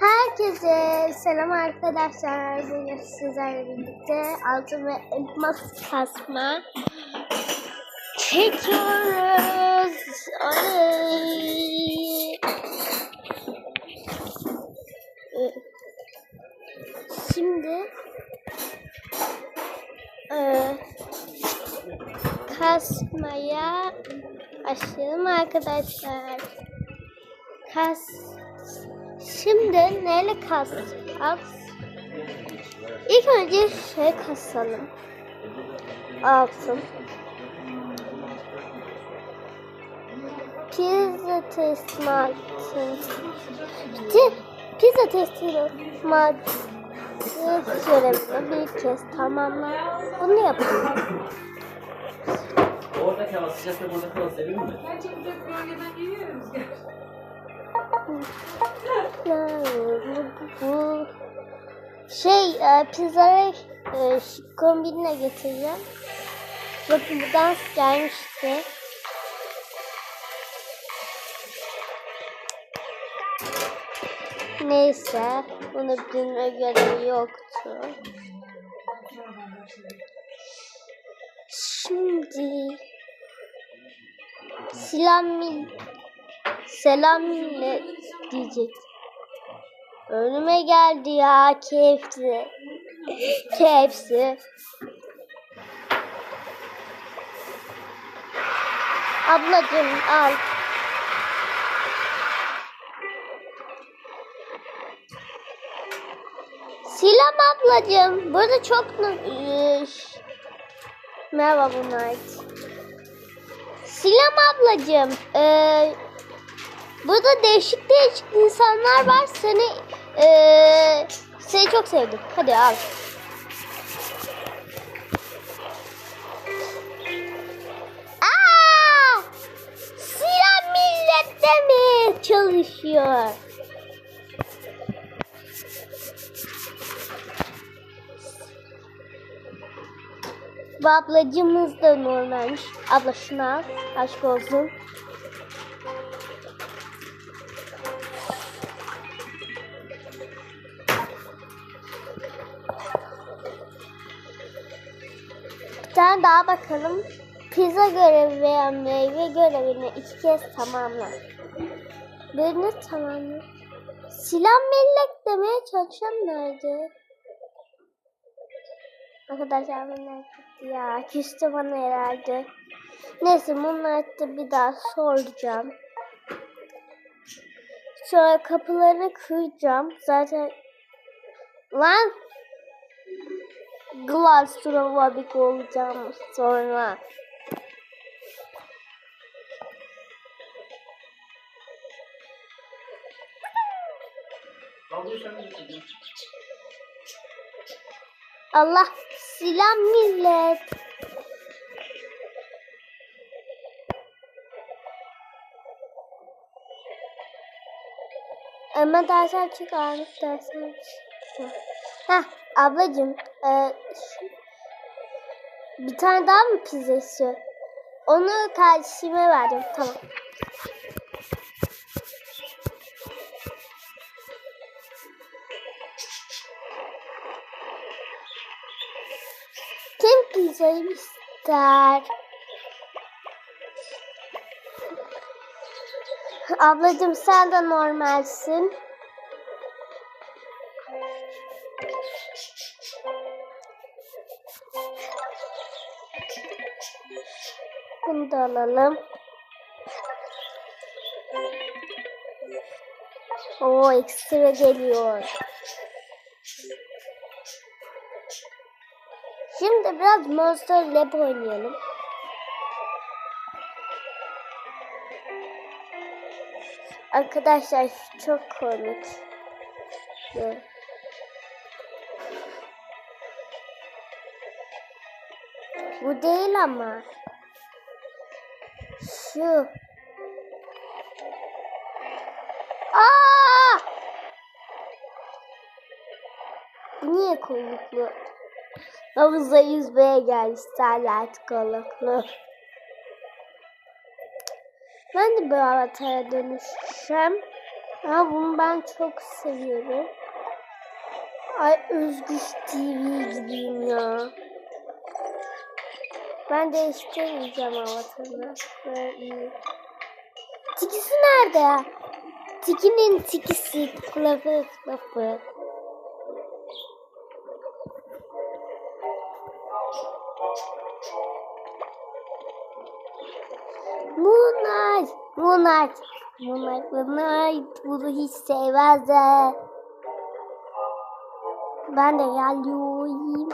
Herkese selam arkadaşlar. Bugün sizlerle birlikte altın ve elmas kasma çekiyoruz. Ee, Şimdi e, kasmaya başlayalım arkadaşlar. Kas Şimdi neyle kas? kas? İlk önce şey kasalım. Altın. Pizza teslimatı. Pizza, pizza teslimatı görevini bir kez tamamla. Bunu yapalım. Orada kal, sıcakta burada kal, sevin mi? Gerçekten bölgeden geliyor rüzgar. Şey e, pizzayı e, kombinle getireceğim. Bakın bu dans gelmişti. Neyse bunu bilme görevi yoktu. Şimdi selam selam millet diyecek. Önüme geldi ya keyifli. Keyifli. Ablacım al. Selam ablacım. Burada çok Merhaba bunlar. Selam ablacım. Ee, burada değişik değişik insanlar var. Seni ee, seni çok sevdim. Hadi al. Aa! Silah millette mi çalışıyor? Bu ablacımız da normalmiş. Abla şunu al. Aşk olsun. Tane daha bakalım. Pizza görevi veya meyve görevini iki kez tamamla. Birini tamamla. Silah mellek demeye çalışan nerede? Arkadaşlar bunlar gitti ya. Küstü bana herhalde. Neyse bunları da bir daha soracağım. Sonra kapıları kıracağım. Zaten lan Glastrofobik olacağım sonra. Allah silah millet. Ama dersler çıkarmış dersler çıkıyor. Heh ablacım e, bir tane daha mı pizza istiyor? Onu kardeşime verdim tamam. Kim pizzayı ister? Ablacım sen de normalsin. Bunu da alalım. Oo ekstra geliyor. Şimdi biraz Monster Lab oynayalım. Arkadaşlar çok komik. Bu değil ama. Şu. Aa! Bu Niye komikli? Havuza yüzmeye gelmiş Starlight Koloklu. Ben de bir avatara dönüşeceğim. Ama bunu ben çok seviyorum. Ay Özgüç TV gibiyim ya. Ben değiştirmeyeceğim avatarını. Böyle. Tikisi nerede? Tikinin tikisi. Kılıfı kılıfı. Moonlight. Moonlight. Moonlight. Moonlight. Bunu hiç sevmez de. Ben de geliyorum.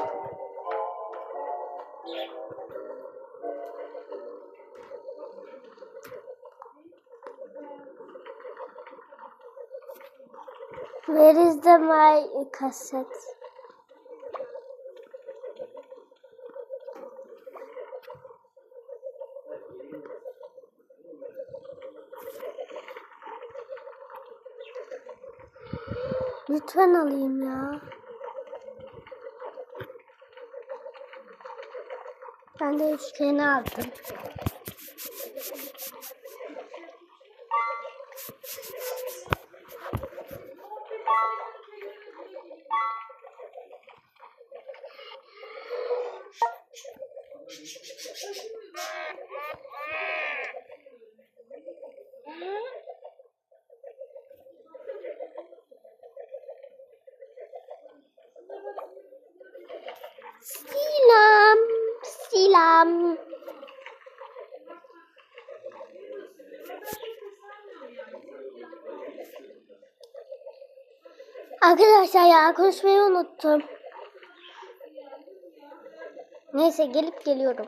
Where is the my cassette? Lütfen alayım ya. Ben de üçgeni aldım. Selam. Selam. Arkadaşlar ya konuşmayı unuttum. Neyse gelip geliyorum.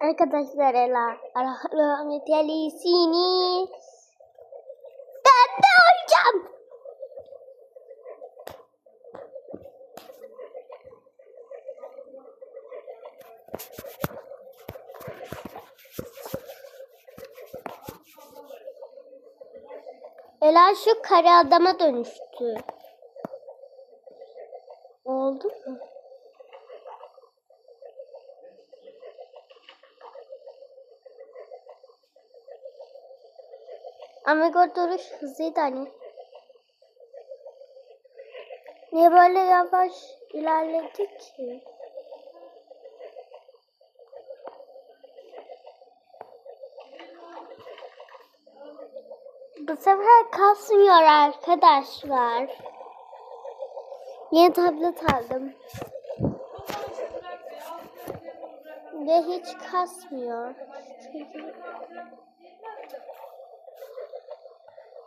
Arkadaşlar Ela. Rahmet eylesin. Ben de olacağım. Şu kare adama dönüştü. Oldu mu? Amigo duruş hızlıydı hani. Niye böyle yavaş ilerledi ki? Bu sefer kasmıyor arkadaşlar. Yeni tablet aldım. Ve hiç kasmıyor.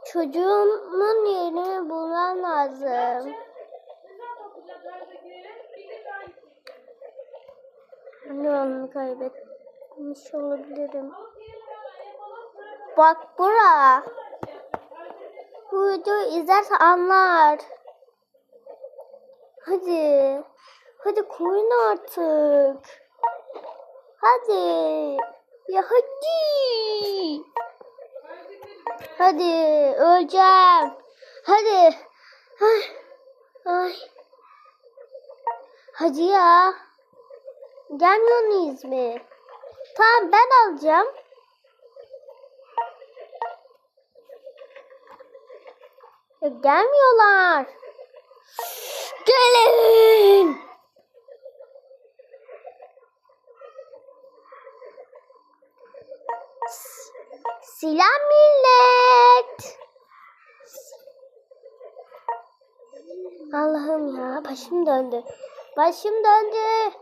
Çocuğumun yerini bulmam lazım. Anne onu kaybetmiş olabilirim. Bak bura. Bu videoyu izlerse anlar. Hadi. Hadi koyun artık. Hadi. Ya hadi. Hadi öleceğim. Hadi. Ay. Ay. Hadi ya. Gelmiyor muyuz mi? Tamam ben alacağım. Gelmiyorlar. Gelin. Selam millet. Allah'ım ya başım döndü. Başım döndü.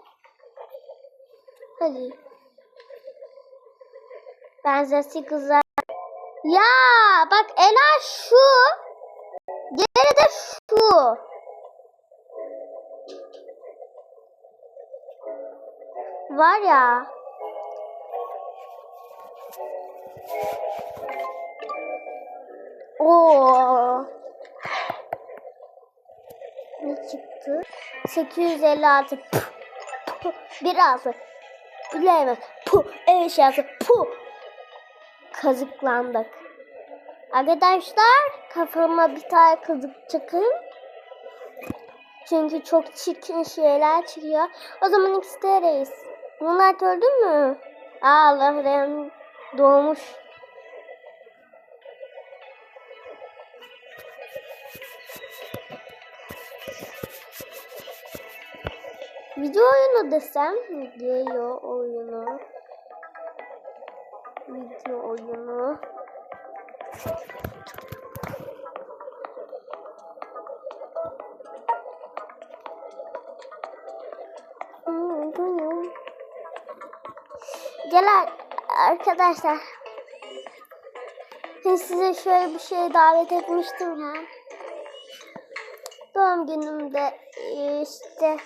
Hadi. Benzersi kızlar. Ya bak Ela şu. De şu. Var ya. Oo. Ne çıktı? 856. Puh, puh, Biraz. Bilemez. Puh. Eşyası. Puh. Kazıklandık. Arkadaşlar kafama bir tane kazık çıkın. Çünkü çok çirkin şeyler çıkıyor. O zaman ikisi de reis. Bunlar öldü mü? Aa, Allah rehim doğmuş. Video oyunu desem video oyunu video oyunu Gel ar- arkadaşlar. Ben size şöyle bir şey davet etmiştim ya. Doğum günümde işte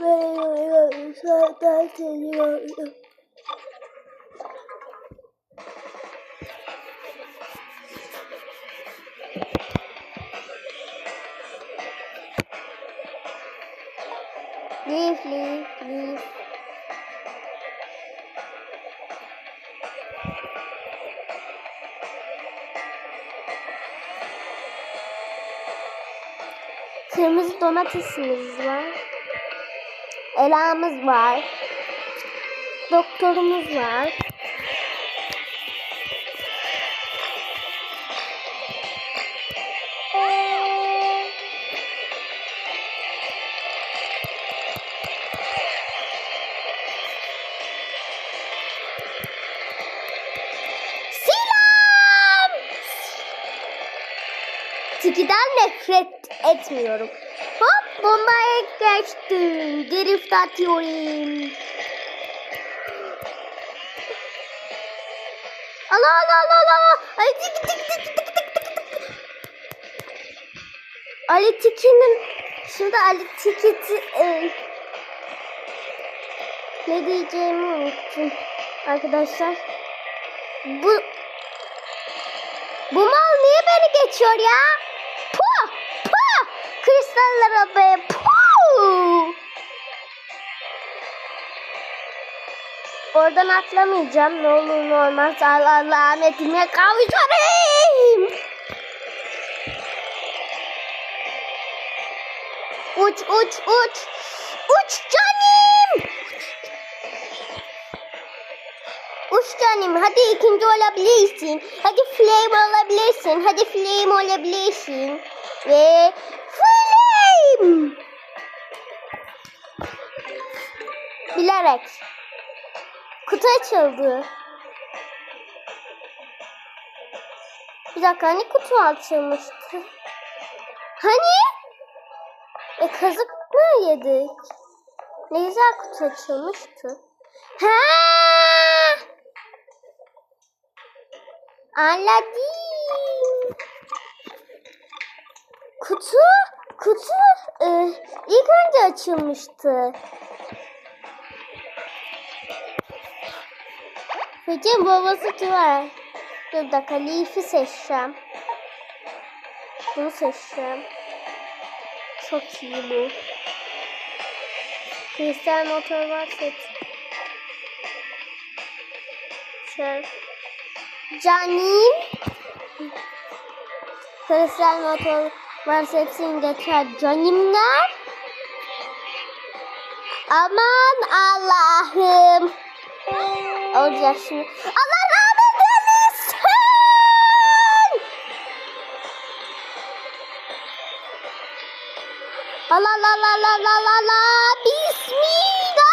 böyle zaten seviyorum. Leave, domatesimiz var. Ela'mız var. Doktorumuz var. Tiki'den nefret etmiyorum. Bombaya geçtim. Drift atıyorum. Allah Allah Allah. Allah. Ay tik tik tik tik tik tik tik. Ali Tiki'nin şimdi Ali Tiki e, ne diyeceğimi unuttum arkadaşlar. Bu bu mal niye beni geçiyor ya? Kristallara be! Puh! Oradan atlamayacağım. Ne olur ne olmaz. Allah lametime kavuşarım. Uç uç uç. Uç canım. Uç canım hadi ikinci olabilirsin. Hadi flame olabilirsin. Hadi flame olabilirsin. Ve flame. Bilerek. Kutu açıldı. Bir dakika hani kutu açılmıştı? Hani? E kazık mı yedik? Ne güzel kutu açılmıştı. Ha! Anladım. Kutu, kutu ilk önce açılmıştı. Peki babası var. Dur bir dakika Leaf'i seçeceğim. Bunu seçeceğim. Çok iyi bu. Kristal motor var seç. Şöyle. Canim. Kristal motor varsa hepsini geçer canimler. Aman Allah'ım. Olacak şimdi. Allah rahmet eylesin. Allah Allah Allah Allah Allah Allah Allah. Bismillah.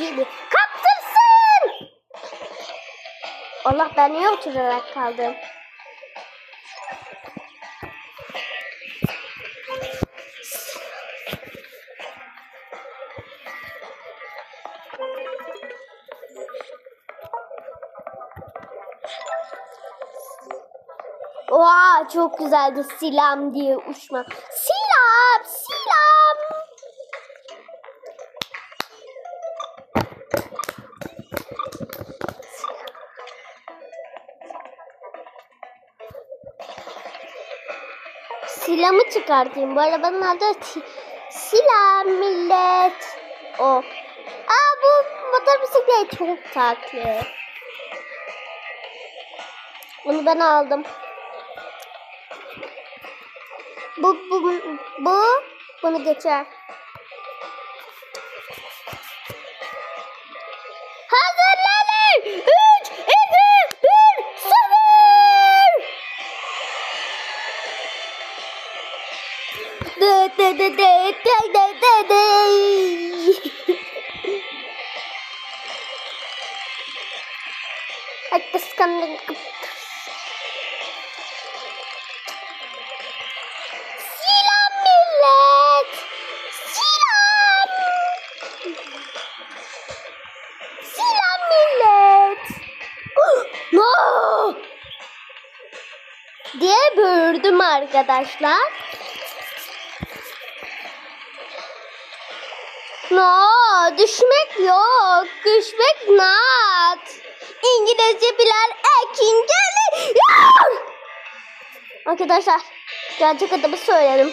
Bir. Kaptırsın! Allah ben niye oturarak kaldım? Oha çok güzeldi silam diye uçma. Çıkartayım. Bu arabanın adı Silam millet. O. Aa bu motor bisiklet çok tatlı. Bunu ben aldım. Bu bu bu bunu geçer. Ay kıskandım. Selam millet. Selam. Selam millet. No! diye böğürdüm arkadaşlar. No, düşmek yok. Düşmek not. İngilizce bilen ikinci yok. Arkadaşlar, gerçek adımı söyledim.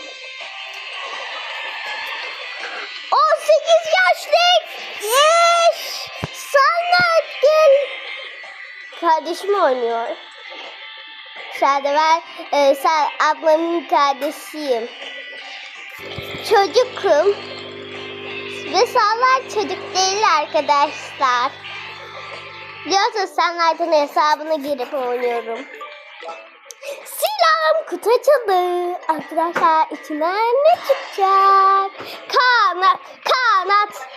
18 yaşlık. Yes. Sana gel. Kardeşim oynuyor. Şahane ben e, sen ablamın kardeşiyim. Çocukum. Ve sağlar çocuk değil arkadaşlar. Biliyorsun senlerden hesabına girip oynuyorum. Silahım kutu açıldı. Arkadaşlar içinden ne çıkacak? Kanat, kanat.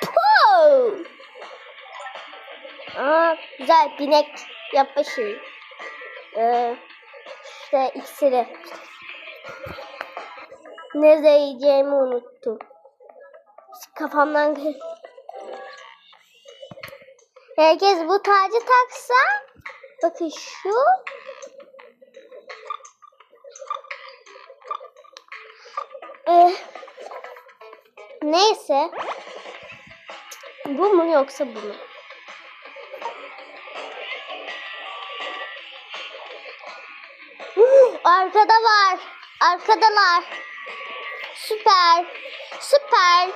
Poo. Aa, güzel binek yapma şeyi. Ee, işte iksiri. Nerede yiyeceğimi unuttum. Kafamdan Herkes bu tacı taksa bakın şu Ee, neyse bu mu yoksa bu mu? Huh, Arkada var. Arkadalar. Süper. Süper.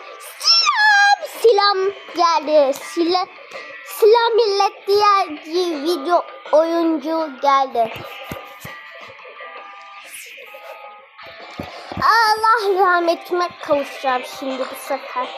Silam. Geldi. Sila, Silam millet bir video oyuncu geldi. Allah rahmetime kavuşacağım şimdi bu sefer.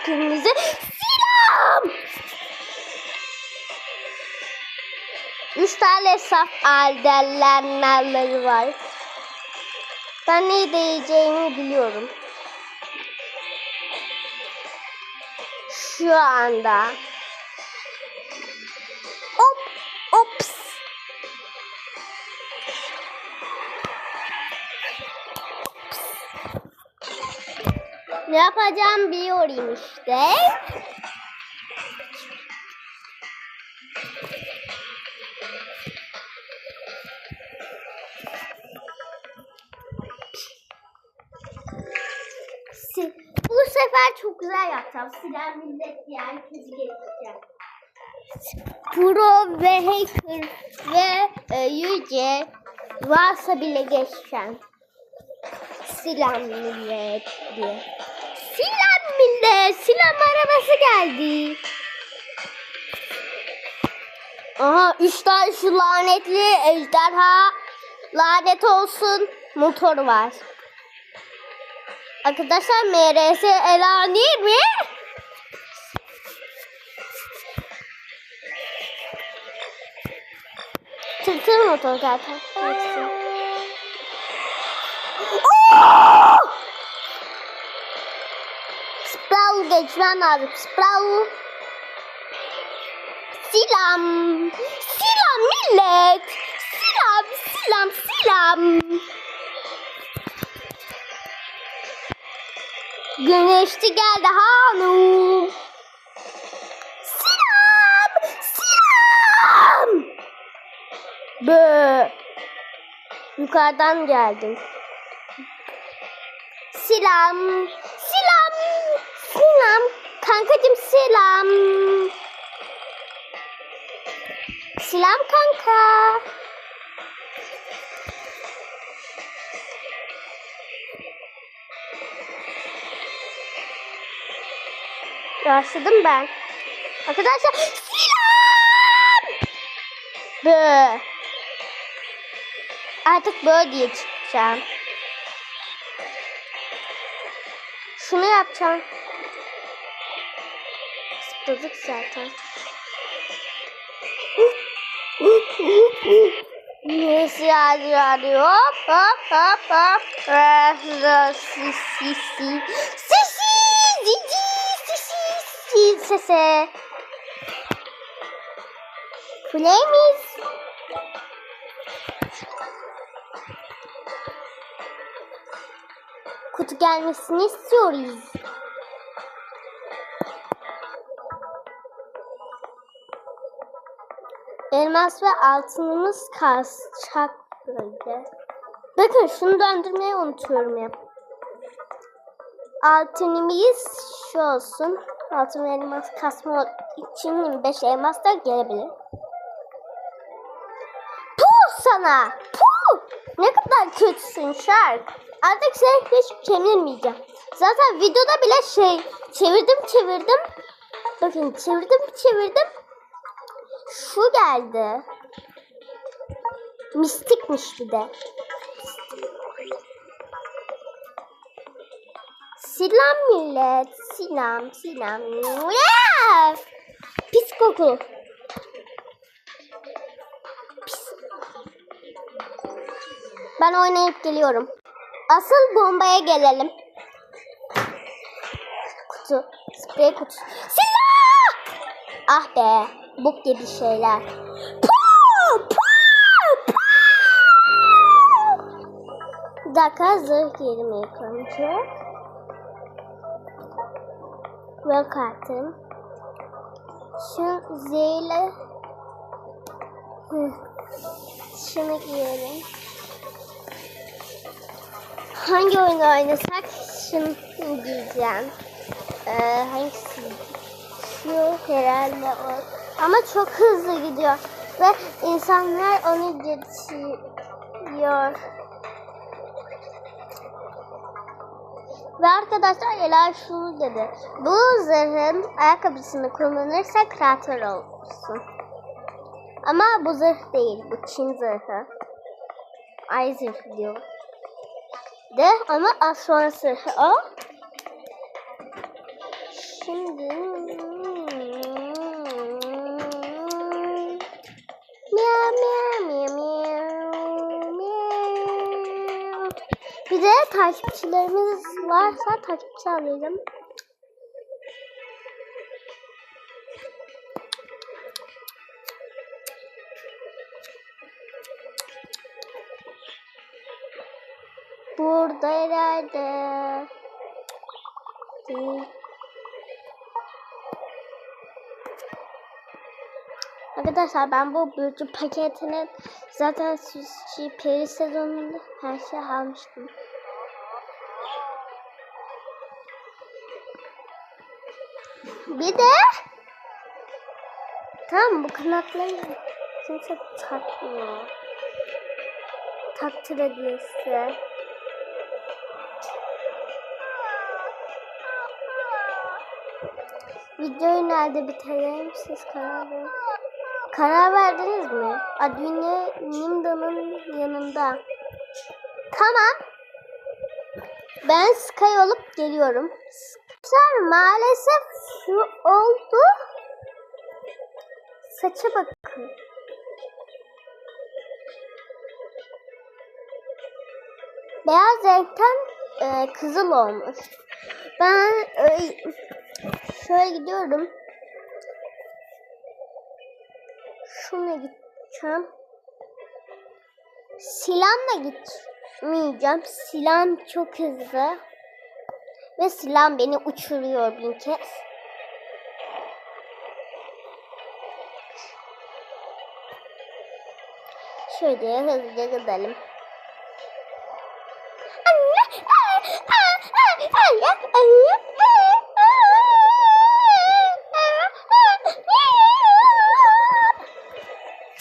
Hepinize Silam! Üç tane saf aldelenlerleri var. Ben ne diyeceğimi biliyorum. Şu anda. Ne yapacağım biliyorum işte. Bu sefer çok güzel yapacağım. Silah millet yani kızı geçeceğim. Pro ve hacker ve e, yüce varsa bile geçeceğim. Silah millet diye. Silah arabası geldi. Aha üç tane şu lanetli ejderha Lanet olsun. Motor var. Arkadaşlar MRS Ela değil mi? Tırtır motor zaten. Hepsi. Oo! Sprawl geçmem lazım. Sprawl. Selam. Selam millet. Selam, selam, selam. Güneşli geldi hanım. Selam, selam. Bö. Yukarıdan geldim. Selam. Kankacım selam. Selam kanka. Başladım ben. Arkadaşlar selam. Bö. Artık böyle diye çıkacağım. Şunu yapacağım. Zıpladık zaten. Nesi yazıyor? Hop hop hop hop. Sisi sisi. Sisi sisi sisi sese. Kulemiz. Kutu gelmesini istiyoruz. Elmas ve altınımız kasacak böyle. Bakın şunu döndürmeyi unutuyorum hep. Altınımız şu olsun. Altın ve elmas kasma için 25 elmas da gelebilir. Puh sana! Puh! Ne kadar kötüsün Şark. Artık seni hiç çevirmeyeceğim. Zaten videoda bile şey çevirdim çevirdim. Bakın çevirdim çevirdim. Şu geldi. Mistikmiş bir de. Selam millet. Selam, selam. Yeah! Pis koku. Pis. Ben oynayıp geliyorum. Asıl bombaya gelelim. Kutu. Sprey kutusu. Silah! Ah be. Bok gibi şeyler. Puh! Puh! Puh! Bir dakika zırh yerimi önce. Ve kartım. Şu zehirle şunu giyelim. Hangi oyunu oynasak şunu giyeceğim. Ee, hangisi? Şu herhalde o. Ama çok hızlı gidiyor. Ve insanlar onu geçiyor. Ve arkadaşlar Ela şunu dedi. Bu zırhın ayakkabısını kullanırsak krater olursun. Ama bu zırh değil. Bu Çin zırhı. Ay zırhı diyor. De ama az sonra zırhı o. Şimdi Bir de takipçilerimiz varsa takipçi alalım. Burada herhalde. Değil. Arkadaşlar ben bu büyücü paketini zaten şey, peri sezonunda her şey almıştım. Bir de tamam bu kanatları kimse takmıyor. Takdir hediyesi. Videoyu nerede bitirelim siz verin. Karar verdiniz mi? Admine Nimda'nın yanında. Tamam. Ben Sky olup geliyorum. Arkadaşlar maalesef şu oldu. Saça bakın. Beyaz renkten e, kızıl olmuş. Ben e, şöyle gidiyorum. Şuna gideceğim. Silahla gitmeyeceğim. Silah çok hızlı. Ve silah beni uçuruyor bin kez. Şöyle hızlıca gidelim.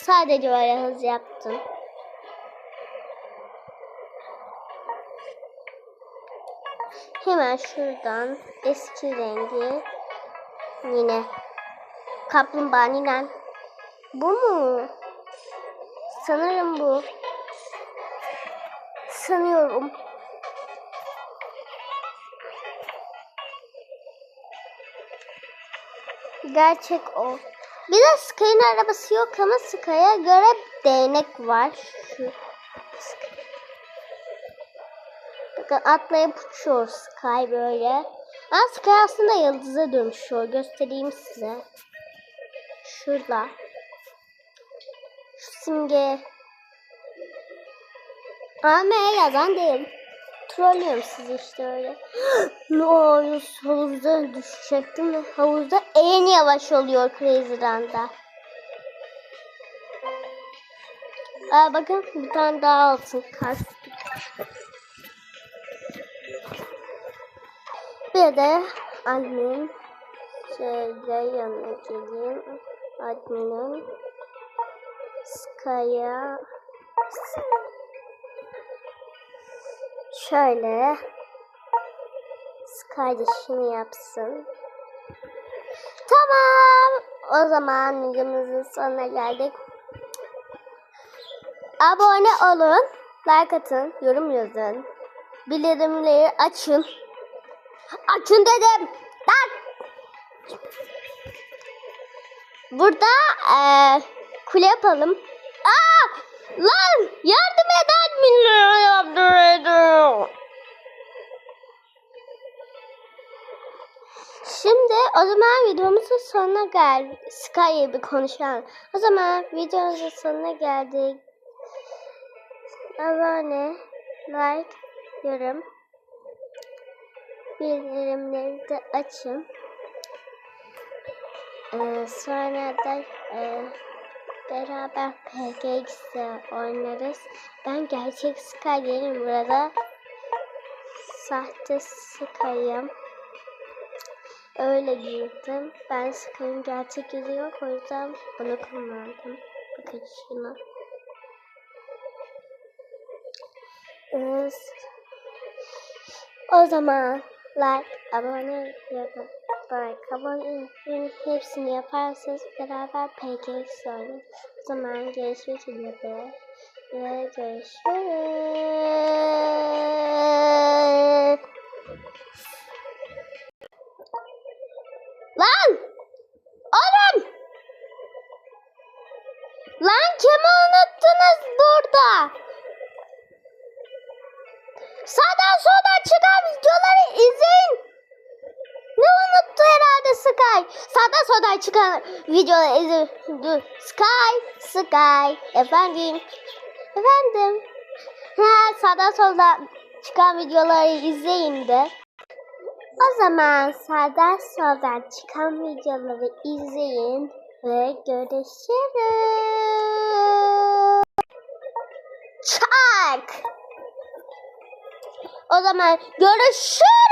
Sadece öyle hız yaptım. Hemen şuradan eski rengi yine kaplumbağa. Bu mu? Sanırım bu. Sanıyorum. Gerçek o. Bir de Sky'ın arabası yok ama Sky'a göre değnek var. Şu. Bakın atlayıp uçuyor Sky böyle. Ama Sky aslında yıldıza dönüşüyor. Göstereyim size. Şurada. Şu simge. Ama yazan değil. Trollüyorum sizi işte öyle. ne oluyor? Havuzda düşecektim de havuzda en yavaş oluyor Crazy Run'da. Aa, bakın bir tane daha altın kastım. Bir de admin şöyle yanına geleyim. Admin'in Sky'a şöyle şunu yapsın. Tamam. O zaman videomuzun sonuna geldik. Abone olun. Like atın. Yorum yazın. Bildirimleri açın. Açın dedim. Lan. Burada eee kule yapalım. Aa! Lan yardım eden milyon o zaman videomuzun sonuna geldik. Sky'ye bir konuşalım. O zaman videomuzun sonuna geldik. Abone, like, yorum, bildirimleri de açın. Ee, sonra da e, beraber PGX'de oynarız. Ben gerçek Sky değilim burada. Sahte Sky'ım. Öyle giydim. Ben Sky'ın gerçek yüzü yok. O yüzden bunu kullandım. Bakın şuna. Ee, o zaman like, abone, yorum, like, abone, hepsini yaparsanız beraber PKX oynarız. O zaman görüşmek üzere ve görüşürüz. Sky? Sağdan soldan çıkan videoları izleyin. Dur. Sky, Sky. Efendim. Efendim. Ha, sağdan soldan çıkan videoları izleyin de. O zaman sağdan soldan çıkan videoları izleyin ve görüşürüz. Çak. O zaman görüşürüz.